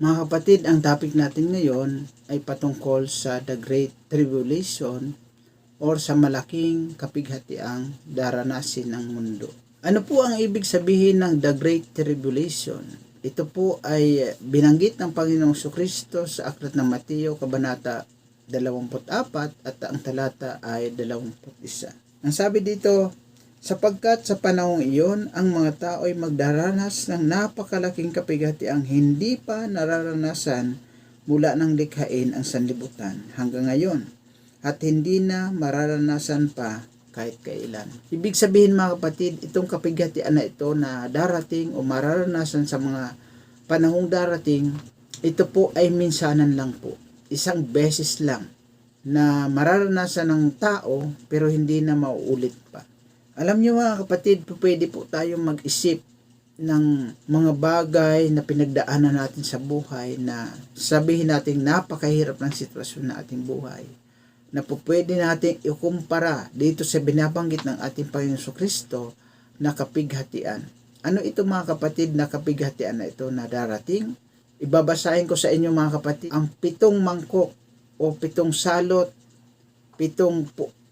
Mga kapatid, ang topic natin ngayon ay patungkol sa The Great Tribulation or sa malaking kapighatiang daranasin ng mundo. Ano po ang ibig sabihin ng The Great Tribulation? Ito po ay binanggit ng Panginoong Kristo sa Aklat ng Mateo, Kabanata 24 at ang talata ay 21. Ang sabi dito, sapagkat sa panahong iyon, ang mga tao ay magdaranas ng napakalaking kapighatiang hindi pa nararanasan mula ng likhain ang sanlibutan hanggang ngayon at hindi na mararanasan pa kahit kailan. Ibig sabihin mga kapatid, itong kapighatian na ito na darating o mararanasan sa mga panahong darating, ito po ay minsanan lang po. Isang beses lang na mararanasan ng tao pero hindi na mauulit pa. Alam niyo mga kapatid, pwede po tayong mag-isip ng mga bagay na pinagdaanan natin sa buhay na sabihin natin napakahirap ng sitwasyon na ating buhay na po pwede natin ikumpara dito sa binabanggit ng ating Panginoon Kristo na kapighatian. Ano ito mga kapatid na kapighatian na ito na darating? Ibabasahin ko sa inyo mga kapatid ang pitong mangkok o pitong salot, pitong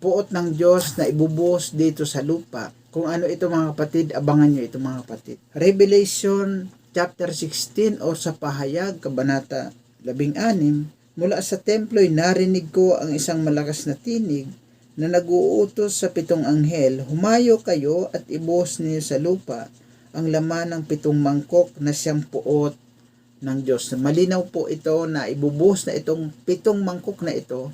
puot ng Diyos na ibubuhos dito sa lupa. Kung ano ito mga kapatid, abangan nyo ito mga kapatid. Revelation chapter 16 o sa pahayag, kabanata 16, Mula sa templo'y narinig ko ang isang malakas na tinig na naguutos sa pitong anghel, Humayo kayo at ibuhos niyo sa lupa ang laman ng pitong mangkok na siyang puot ng Diyos. Malinaw po ito na ibubuhos na itong pitong mangkok na ito.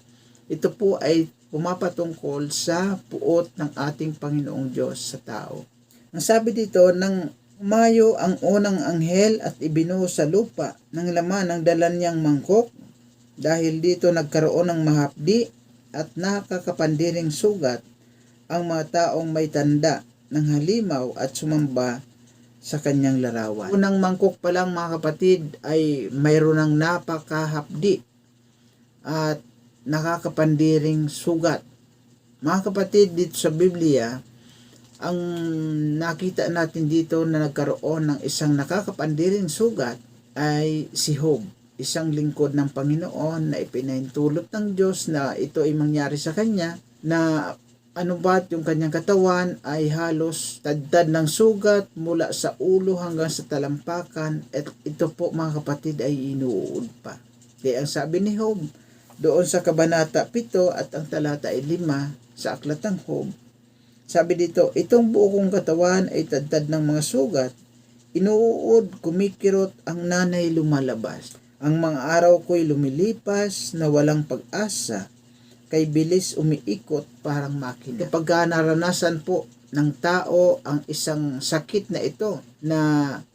Ito po ay pumapatungkol sa puot ng ating Panginoong Diyos sa tao. Ang sabi dito, nang umayo ang unang anghel at ibinuhos sa lupa ng laman ng dalan niyang mangkok, dahil dito nagkaroon ng mahapdi at nakakapandiring sugat ang mga taong may tanda ng halimaw at sumamba sa kanyang larawan. Unang mangkok pa lang mga kapatid ay mayroon ng napakahapdi at nakakapandiring sugat. Mga kapatid, dito sa Biblia, ang nakita natin dito na nagkaroon ng isang nakakapandiring sugat ay si Job isang lingkod ng Panginoon na ipinahintulot ng Diyos na ito ay mangyari sa kanya na ano ba't yung kanyang katawan ay halos tadtad ng sugat mula sa ulo hanggang sa talampakan at ito po mga kapatid ay inuud pa. Kaya ang sabi ni Job doon sa kabanata 7 at ang talata ay 5 sa aklat ng Job, sabi dito, itong buong katawan ay tadtad ng mga sugat, inuud, kumikirot, ang nanay lumalabas. Ang mga araw ko'y lumilipas na walang pag-asa, kay bilis umiikot parang makina. Kapag naranasan po ng tao ang isang sakit na ito, na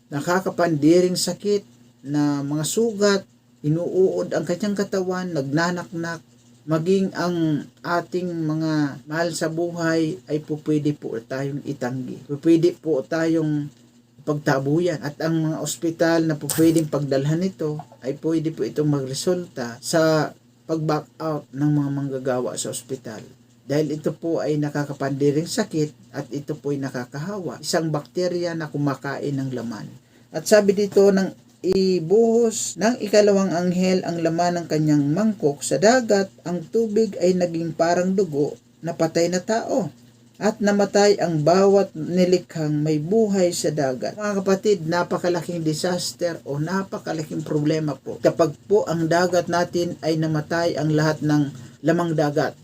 nakakapandiring sakit, na mga sugat, inuuod ang kanyang katawan, nagnanaknak, maging ang ating mga mahal sa buhay ay po pwede po tayong itanggi. Pwede po tayong pagtabuyan at ang mga ospital na pwedeng pagdalhan nito ay pwede po itong magresulta sa pag-back out ng mga manggagawa sa ospital. Dahil ito po ay nakakapandiring sakit at ito po ay nakakahawa. Isang bakterya na kumakain ng laman. At sabi dito ng ibuhos ng ikalawang anghel ang laman ng kanyang mangkok sa dagat, ang tubig ay naging parang dugo na patay na tao at namatay ang bawat nilikhang may buhay sa dagat. Mga kapatid, napakalaking disaster o napakalaking problema po. Kapag po ang dagat natin ay namatay ang lahat ng lamang dagat.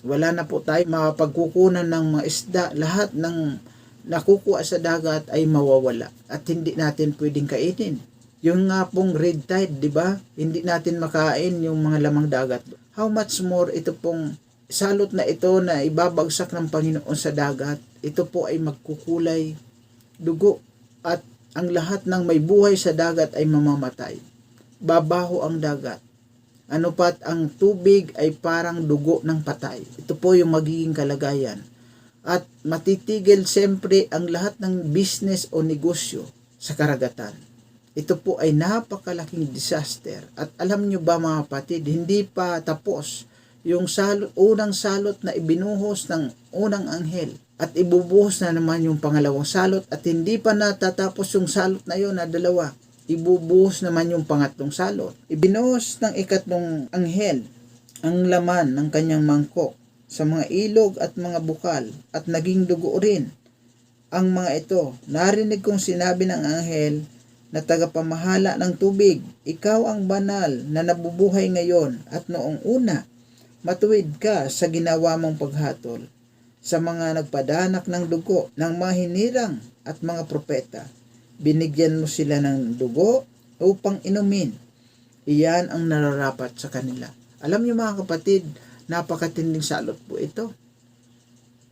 Wala na po tayo mapagkukunan ng mga isda. Lahat ng nakukuha sa dagat ay mawawala at hindi natin pwedeng kainin. Yung nga pong red tide, di ba? Hindi natin makain yung mga lamang dagat. How much more ito pong salot na ito na ibabagsak ng Panginoon sa dagat, ito po ay magkukulay dugo at ang lahat ng may buhay sa dagat ay mamamatay. Babaho ang dagat. Ano pat ang tubig ay parang dugo ng patay. Ito po yung magiging kalagayan. At matitigil siyempre ang lahat ng business o negosyo sa karagatan. Ito po ay napakalaking disaster. At alam nyo ba mga kapatid, hindi pa tapos yung salot, unang salot na ibinuhos ng unang anghel at ibubuhos na naman yung pangalawang salot at hindi pa natatapos yung salot na yon na dalawa. Ibubuhos naman yung pangatlong salot. Ibinuhos ng ikatlong anghel ang laman ng kanyang mangkok sa mga ilog at mga bukal at naging dugo rin ang mga ito. Narinig kong sinabi ng anghel na tagapamahala ng tubig, ikaw ang banal na nabubuhay ngayon at noong una, matuwid ka sa ginawa mong paghatol sa mga nagpadanak ng dugo ng mga hinirang at mga propeta. Binigyan mo sila ng dugo upang inumin. Iyan ang nararapat sa kanila. Alam niyo mga kapatid, napakatinding salot po ito.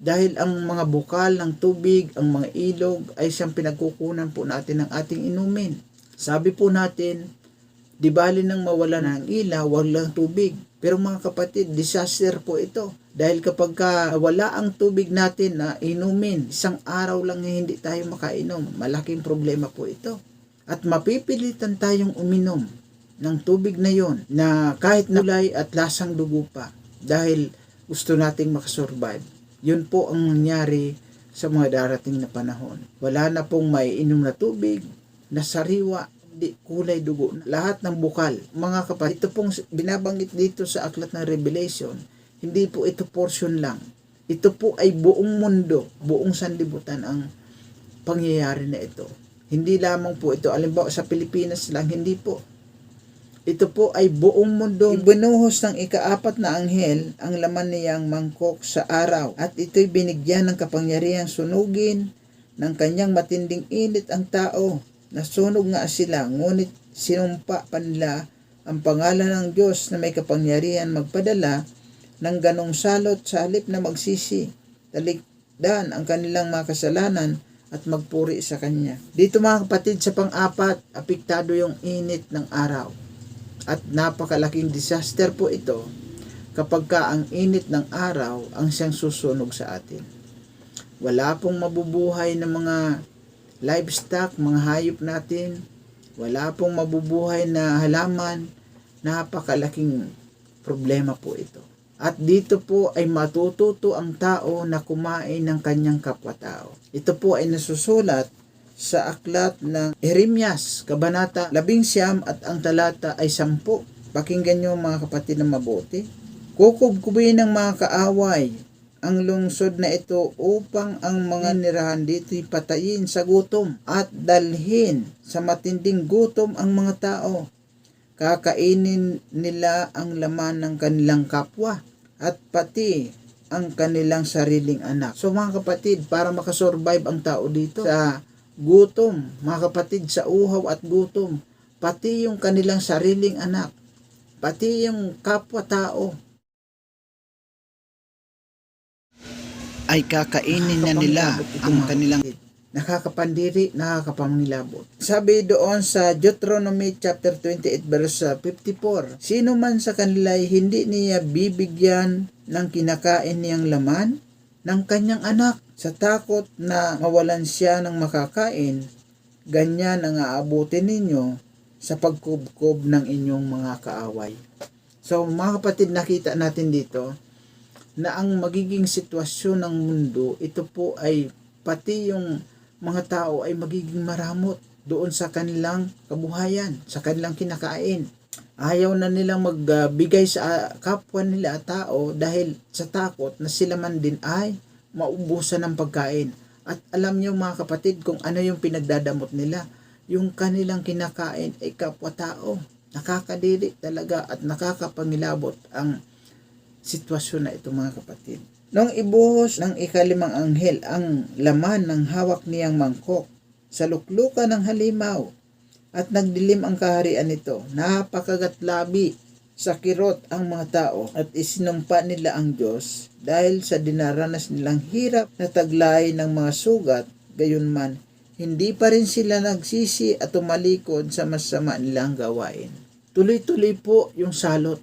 Dahil ang mga bukal ng tubig, ang mga ilog ay siyang pinagkukunan po natin ng ating inumin. Sabi po natin, di bali nang mawala ng ilaw, walang tubig. Pero mga kapatid, disaster po ito. Dahil kapag ka wala ang tubig natin na inumin, isang araw lang hindi tayo makainom, malaking problema po ito. At mapipilitan tayong uminom ng tubig na yon na kahit nulay at lasang dugo pa dahil gusto nating makasurvive. Yun po ang nangyari sa mga darating na panahon. Wala na pong may inom na tubig, na sariwa, di kulay dugo. Lahat ng bukal. Mga kapatid, ito pong binabanggit dito sa aklat ng Revelation, hindi po ito portion lang. Ito po ay buong mundo, buong sanlibutan ang pangyayari na ito. Hindi lamang po ito, alimbawa sa Pilipinas lang, hindi po. Ito po ay buong mundo. Ibinuhos ng ikaapat na anghel ang laman niyang mangkok sa araw at ito'y binigyan ng kapangyarihang sunugin ng kanyang matinding init ang tao. Nasunog nga sila, ngunit sinumpa pa nila ang pangalan ng Diyos na may kapangyarihan magpadala ng ganong salot sa halip na magsisi. Talikdan ang kanilang mga kasalanan at magpuri sa Kanya. Dito mga kapatid sa pang-apat, apektado yung init ng araw at napakalaking disaster po ito kapag ka ang init ng araw ang siyang susunog sa atin. Wala pong mabubuhay ng mga livestock, mga hayop natin. Wala pong mabubuhay na halaman. Napakalaking problema po ito. At dito po ay matututo ang tao na kumain ng kanyang kapwa-tao. Ito po ay nasusulat sa aklat ng Jeremias, Kabanata 11 at ang talata ay 10. Pakinggan nyo mga kapatid na mabuti. Kukubkubin ng mga kaaway ang lungsod na ito upang ang mga nirahan dito'y patayin sa gutom at dalhin sa matinding gutom ang mga tao. Kakainin nila ang laman ng kanilang kapwa at pati ang kanilang sariling anak. So mga kapatid, para makasurvive ang tao dito sa gutom, mga kapatid, sa uhaw at gutom, pati yung kanilang sariling anak, pati yung kapwa-tao, ay kakainin na nila ang kanilang nakakapandiri, nakakapangilabot. Sabi doon sa Deuteronomy chapter 28 verse 54, Sino man sa kanila ay hindi niya bibigyan ng kinakain niyang laman ng kanyang anak sa takot na mawalan siya ng makakain, ganyan ang aabutin ninyo sa pagkubkob ng inyong mga kaaway. So mga kapatid, nakita natin dito na ang magiging sitwasyon ng mundo, ito po ay pati yung mga tao ay magiging maramot doon sa kanilang kabuhayan, sa kanilang kinakain. Ayaw na nilang magbigay sa kapwa nila tao dahil sa takot na sila man din ay maubusan ng pagkain. At alam niyo mga kapatid kung ano yung pinagdadamot nila. Yung kanilang kinakain ay kapwa-tao. Nakakadiri talaga at nakakapangilabot ang sitwasyon na ito mga kapatid. Nung ibuhos ng ikalimang anghel ang laman ng hawak niyang mangkok sa luklukan ng halimaw at nagdilim ang kaharian nito, napakagatlabi sa kirot ang mga tao at isinumpa nila ang Diyos dahil sa dinaranas nilang hirap na taglay ng mga sugat, gayon man, hindi pa rin sila nagsisi at tumalikod sa masama nilang gawain. Tuloy-tuloy po yung salot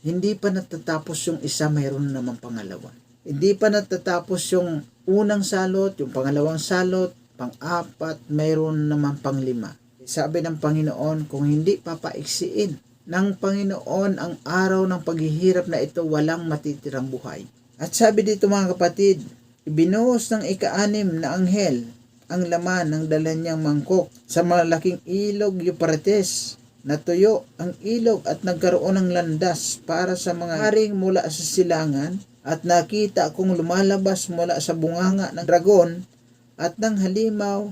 hindi pa natatapos yung isa, mayroon naman pangalawa. Hindi pa natatapos yung unang salot, yung pangalawang salot, pang-apat, mayroon naman panglima. Sabi ng Panginoon, kung hindi papaiksiin ng Panginoon ang araw ng paghihirap na ito, walang matitirang buhay. At sabi dito mga kapatid, Ibinuhos ng ika-anim na anghel ang laman ng dala niyang mangkok sa malaking ilog Euphrates. Natuyo ang ilog at nagkaroon ng landas para sa mga haring mula sa silangan at nakita kong lumalabas mula sa bunganga ng dragon at ng halimaw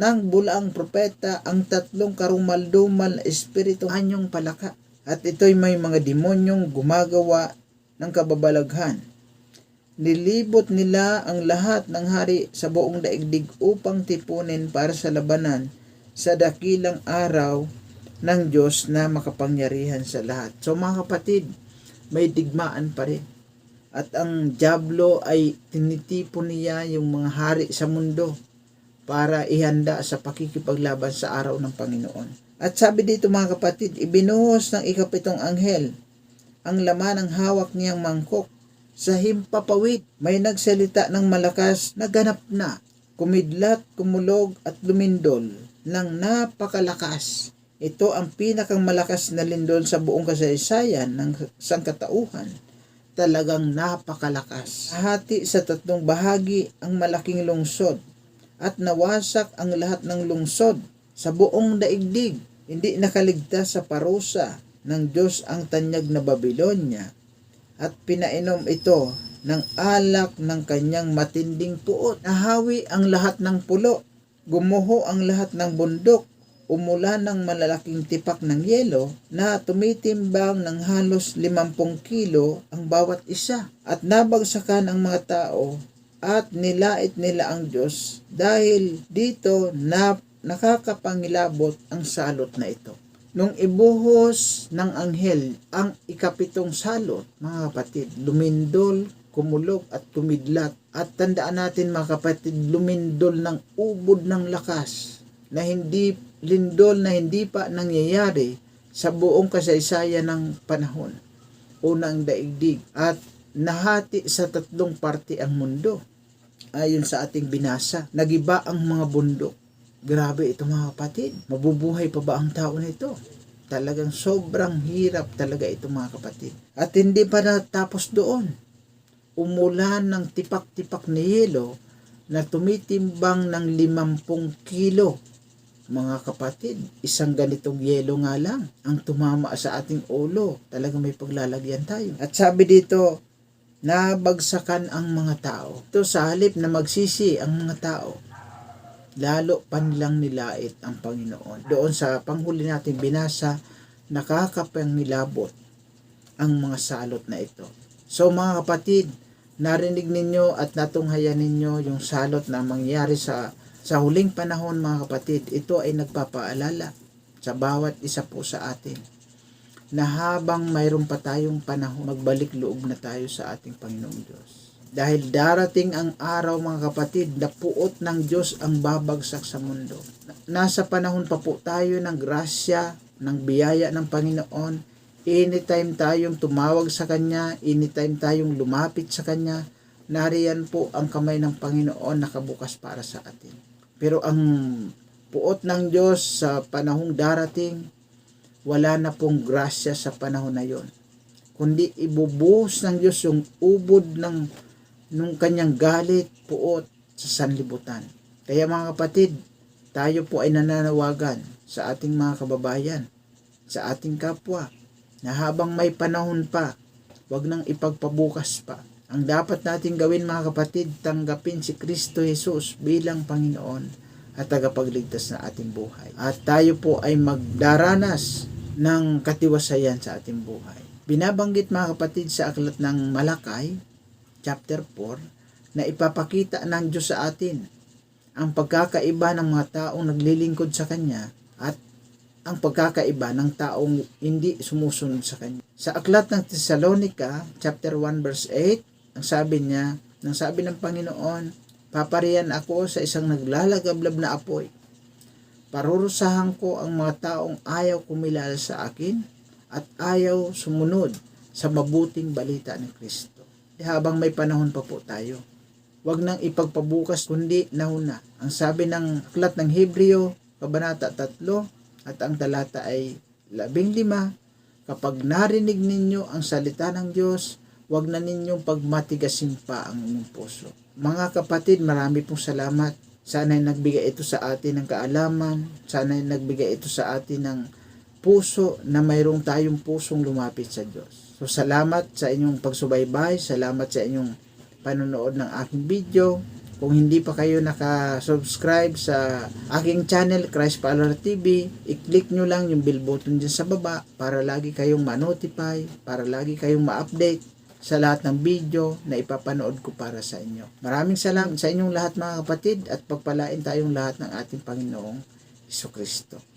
ng bulaang propeta ang tatlong karumaldumal espiritu anyong palaka. At ito'y may mga demonyong gumagawa ng kababalaghan. Nilibot nila ang lahat ng hari sa buong daigdig upang tipunin para sa labanan sa dakilang araw ng Diyos na makapangyarihan sa lahat. So mga kapatid, may digmaan pa rin. At ang Diablo ay tinitipon niya yung mga hari sa mundo para ihanda sa pakikipaglaban sa araw ng Panginoon. At sabi dito mga kapatid, ibinuhos ng ikapitong anghel ang laman ng hawak niyang mangkok sa himpapawid. May nagsalita ng malakas na ganap na, kumidlat, kumulog at lumindol ng napakalakas. Ito ang pinakang malakas na lindol sa buong kasaysayan ng sangkatauhan. Talagang napakalakas. Hati sa tatlong bahagi ang malaking lungsod at nawasak ang lahat ng lungsod sa buong daigdig. Hindi nakaligtas sa parusa ng Diyos ang tanyag na Babylonia at pinainom ito ng alak ng kanyang matinding puot. Nahawi ang lahat ng pulo, gumuho ang lahat ng bundok, umulan ng malalaking tipak ng yelo na tumitimbang ng halos 50 kilo ang bawat isa at nabagsakan ang mga tao at nilait nila ang Diyos dahil dito na nakakapangilabot ang salot na ito. Nung ibuhos ng anghel ang ikapitong salot, mga kapatid, lumindol, kumulog at kumidlat. At tandaan natin mga kapatid, lumindol ng ubod ng lakas na hindi lindol na hindi pa nangyayari sa buong kasaysayan ng panahon. Unang daigdig at nahati sa tatlong parte ang mundo. Ayon sa ating binasa, nagiba ang mga bundok Grabe ito mga kapatid. Mabubuhay pa ba ang tao nito? Talagang sobrang hirap talaga ito mga kapatid. At hindi pa natapos doon. Umulan ng tipak-tipak na yelo na tumitimbang ng 50 kilo. Mga kapatid, isang ganitong yelo nga lang ang tumama sa ating ulo. Talagang may paglalagyan tayo. At sabi dito, nabagsakan ang mga tao. Ito sa halip na magsisi ang mga tao lalo pa nilang nilait ang Panginoon. Doon sa panghuli natin binasa, nakakapangilabot ang mga salot na ito. So mga kapatid, narinig ninyo at natunghayan ninyo yung salot na mangyari sa sa huling panahon mga kapatid. Ito ay nagpapaalala sa bawat isa po sa atin na habang mayroon pa tayong panahon, magbalik loob na tayo sa ating Panginoong Diyos. Dahil darating ang araw mga kapatid na puot ng Diyos ang babagsak sa mundo. Nasa panahon pa po tayo ng grasya, ng biyaya ng Panginoon. Anytime tayong tumawag sa Kanya, anytime tayong lumapit sa Kanya, nariyan po ang kamay ng Panginoon nakabukas para sa atin. Pero ang puot ng Diyos sa panahong darating, wala na pong grasya sa panahon na yon. Kundi ibubuhos ng Diyos yung ubod ng nung kanyang galit, puot sa sanlibutan. Kaya mga kapatid, tayo po ay nananawagan sa ating mga kababayan, sa ating kapwa, na habang may panahon pa, wag nang ipagpabukas pa. Ang dapat natin gawin mga kapatid, tanggapin si Kristo Jesus bilang Panginoon at tagapagligtas na ating buhay. At tayo po ay magdaranas ng katiwasayan sa ating buhay. Binabanggit mga kapatid sa aklat ng Malakay, chapter 4 na ipapakita ng Diyos sa atin ang pagkakaiba ng mga taong naglilingkod sa Kanya at ang pagkakaiba ng taong hindi sumusunod sa Kanya. Sa aklat ng Thessalonica, chapter 1 verse 8, ang sabi niya, nang sabi ng Panginoon, paparian ako sa isang naglalagablab na apoy. Parurusahan ko ang mga taong ayaw kumilala sa akin at ayaw sumunod sa mabuting balita ng Kristo habang may panahon pa po tayo. Huwag nang ipagpabukas kundi nauna. Ang sabi ng aklat ng Hebreo, Kabanata 3, at ang talata ay 15, kapag narinig ninyo ang salita ng Diyos, Huwag na ninyong pagmatigasin pa ang inyong puso. Mga kapatid, marami pong salamat. Sana'y nagbigay ito sa atin ng kaalaman. Sana'y nagbigay ito sa atin ng puso na mayroong tayong pusong lumapit sa Diyos. So salamat sa inyong pagsubaybay, salamat sa inyong panonood ng aking video. Kung hindi pa kayo naka-subscribe sa aking channel, Christ Follower TV, i-click nyo lang yung bell button dyan sa baba para lagi kayong ma-notify, para lagi kayong ma-update sa lahat ng video na ipapanood ko para sa inyo. Maraming salamat sa inyong lahat mga kapatid at pagpalain tayong lahat ng ating Panginoong Kristo.